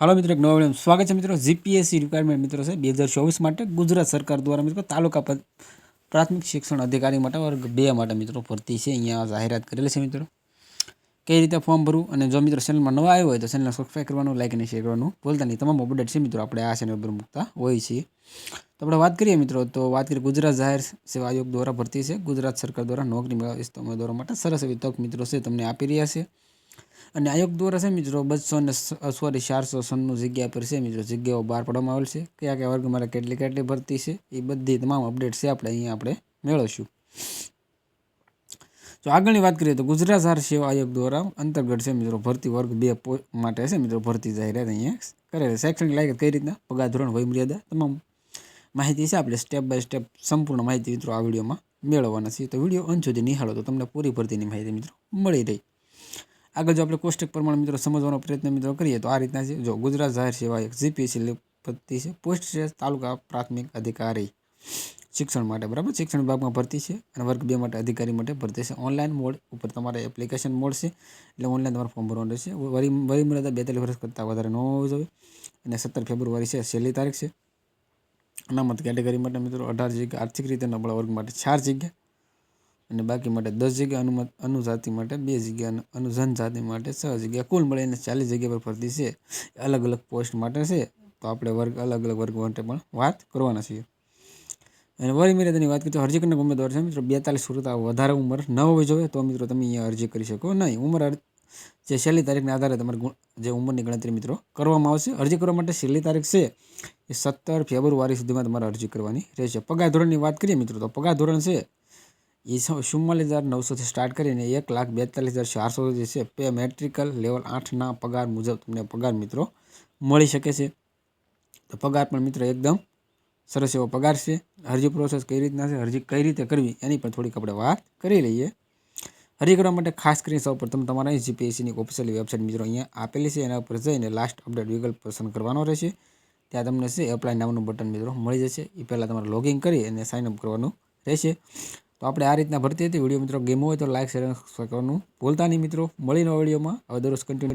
હાલો મિત્રો, એક નવો સ્વાગત છે મિત્રો. જીપીએસસી રિક્વાયરમેન્ટ મિત્રો છે, બે હજાર ચોવીસ માટે ગુજરાત સરકાર દ્વારા મિત્રો તાલુકા પ્રાથમિક શિક્ષણ અધિકારી માટે વર્ગ બે માટે મિત્રો ભરતી છે. અહીંયા જાહેરાત કરેલી છે મિત્રો. કઈ રીતે ફોર્મ ભરવું અને જો મિત્રો ચેનલમાં નવા આવ્યો હોય તો ચેનલને સબસ્ક્રાઈબ કરવાનું લાઈક અને શેર કરવાનું ભૂલતા નહીં. તમામ અપડેટ છે મિત્રો. આપણે આ ચેનલ પર મૂકતા હોય છીએ. તો આપણે વાત કરીએ મિત્રો. તો વાત કરીએ ગુજરાત જાહેર સેવા આયોગ દ્વારા ભરતી છે. ગુજરાત સરકાર દ્વારા નોકરી મેળવવા ઉમેદવારો માટે સરસ એવી તક મિત્રો છે, તમને આપી રહ્યા છે. અને આયોગ દ્વારા છે મિત્રો બસો ને સોરી, ચારસો સન્નું જગ્યા પર છે મિત્રો, જગ્યાઓ બહાર પાડવામાં આવેલ છે. કયા કયા વર્ગ મારે કેટલી કેટલી ભરતી છે, એ બધી તમામ અપડેટ છે આપણે અહીંયા આપણે મેળવશું. જો આગળની વાત કરીએ તો ગુજરાત સાર સેવા આયોગ દ્વારા અંતર્ગત છે મિત્રો, ભરતી વર્ગ બે માટે છે મિત્રો, ભરતી જાહેરાત અહીંયા કરે છે. શૈક્ષણિક લાયકાત કઈ રીતના? પગાર ધોરણ વય મર્યાદા તમામ માહિતી છે આપણે સ્ટેપ બાય સ્ટેપ સંપૂર્ણ માહિતી મિત્રો આ વિડીયોમાં મેળવવાના છે તો વીડિયો અંત સુધી નિહાળો તો તમને પૂરી ભરતીની માહિતી મિત્રો મળી રહી. આગળ જો આપણે કોષ્ટક પ્રમાણે મિત્રો સમજવાનો પ્રયત્ન મિત્રો કરીએ, તો આ રીતના છે. જો ગુજરાત જાહેર સેવા એક જીપીએસસી ભરતી છે. પોસ્ટ છે, તાલુકા પ્રાથમિક અધિકારી શિક્ષણ માટે, બરાબર? શિક્ષણ વિભાગમાં ભરતી છે અને વર્ગ બે માટે અધિકારી માટે ભરતી છે. ઓનલાઈન મોડ ઉપર તમારે એપ્લિકેશન મોડ છે. એટલે ઓનલાઈન તમારે ફોર્મ ભરવાનું રહેશે. વરી વરી મર્યાદા બેતાલીસ વર્ષ કરતાં વધારે ન હોવી જોઈએ. અને સત્તર ફેબ્રુઆરી છે, છેલ્લી તારીખ છે. અનામત કેટેગરી માટે મિત્રો અઢાર જગ્યા આર્થિક રીતે નબળા વર્ગ માટે ચાર જગ્યા. અને બાકી માટે દસ જગ્યા અનુમત અનુજાતિ માટે બે જગ્યા અને અનુજનજાતિ માટે છ જગ્યા. કુલ મળીને ચાલીસ જગ્યા પર ભરતી છે. અલગ અલગ પોસ્ટ માટે છે. તો આપણે વર્ગ અલગ અલગ વર્ગ માટે પણ વાત કરવાના છીએ. અને વળી મર્યાદાની વાત કરીએ તો અરજી કરીને ઉમેદવાર છે મિત્રો. બેતાલીસ સુરતા વધારે ઉંમર ન હોવી જોઈએ. તો મિત્રો તમે અહીંયા અરજી કરી શકો. નહીં, ઉંમર જે છેલ્લી તારીખના આધારે તમારી જે ઉંમરની ગણતરી મિત્રો કરવામાં આવશે. અરજી કરવા માટે છેલ્લી તારીખ છે એ સત્તર ફેબ્રુઆરી સુધીમાં તમારે અરજી કરવાની રહેશે. પગાર ધોરણની વાત કરીએ મિત્રો, તો પગાર ધોરણ છે એ ચુમ્માલીસ હજાર નવસોથી સ્ટાર્ટ કરીને એક લાખ બેતાલીસ હજાર ચારસો જે છે પે મેટ્રિકલ લેવલ આઠના પગાર મુજબ તમને પગાર મિત્રો મળી શકે છે. તો પગાર પણ મિત્રો એકદમ સરસ એવો પગાર છે. અરજી પ્રોસેસ કઈ રીતના છે, અરજી કઈ રીતે કરવી, એની પણ થોડીક આપણે વાત કરી લઈએ. અરજી કરવા માટે ખાસ કરીને સૌ પ્રથમ તમારા જીપીએસસીની ઓફિશિયલ વેબસાઇટ મિત્રો અહીંયા આપેલી છે, એના ઉપર જઈને લાસ્ટ અપડેટ વિકલ્પ પસંદ કરવાનો રહેશે. ત્યાં તમને છે એપ્લાય નામનું બટન મિત્રો મળી જશે. એ પહેલાં તમારે લોગિન કરી અને સાઇન અપ કરવાનું રહેશે. તો આપણે આ રીતના ભરતી હતી. વીડિયો મિત્રો ગેમ હોય તો લાઈક શેર કરવાનું ભૂલતા નહીં મિત્રો. મળીને વિડીયોમાં. હવે દરરોજ કન્ટિન્યુ